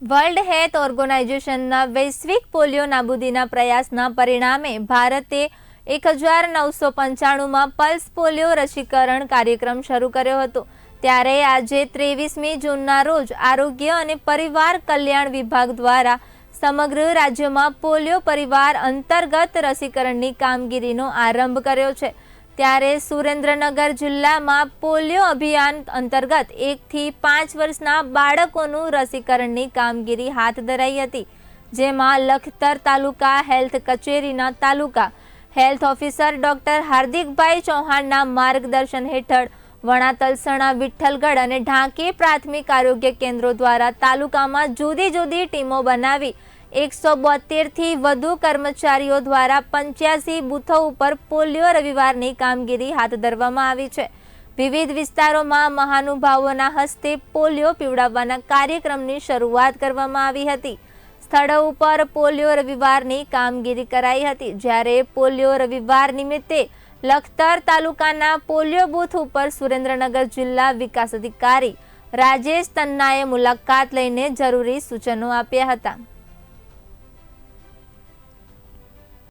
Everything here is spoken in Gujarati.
વર્લ્ડ હેલ્થ ઓર્ગેનાઇઝેશનના વૈશ્વિક પોલિયો નાબૂદીના પ્રયાસના પરિણામે ભારતે એક હજાર નવસો પંચાણુંમાં પલ્સ પોલિયો રસીકરણ કાર્યક્રમ શરૂ કર્યો હતો. ત્યારે આજે ત્રેવીસમી જૂનના રોજ આરોગ્ય અને પરિવાર કલ્યાણ વિભાગ દ્વારા સમગ્ર રાજ્યમાં પોલિયો પરિવાર અંતર્ગત રસીકરણની કામગીરીનો આરંભ કર્યો છે. ત્યારે સુરેન્દ્રનગર જિલ્લામાં પોલિયો અભિયાન અંતર્ગત એકથી પાંચ વર્ષના બાળકોનું રસીકરણની કામગીરી હાથ ધરાઈ હતી, જેમાં લખતર તાલુકા હેલ્થ કચેરીના taluka health officer doctor Hardikbhai ચૌહાણના માર્ગદર્શન હેઠળ વણાતલસણા વિઠ્ઠલગઢ અને ઢાંકી પ્રાથમિક આરોગ્ય કેન્દ્રો દ્વારા તાલુકામાં જુદી જુદી ટીમો બનાવી એકસો બોતેરથી વધુ કર્મચારીઓ દ્વારા પંચ્યાસી બૂથો ઉપર પોલિયો રવિવારની કામગીરી હાથ ધરવામાં આવી છે. વિવિધ વિસ્તારોમાં મહાનુભાવોના હસ્તે પોલિયો પીવડાવવાના કાર્યક્રમની શરૂઆત કરવામાં આવી હતી. સ્થળો ઉપર પોલિયો રવિવારની કામગીરી કરાઈ હતી. જ્યારે પોલિયો રવિવાર નિમિત્તે લખતર તાલુકાના પોલિયો બૂથ ઉપર સુરેન્દ્રનગર જિલ્લા વિકાસ અધિકારી રાજેશ તન્નાએ મુલાકાત લઈને જરૂરી સૂચનો આપ્યા હતા.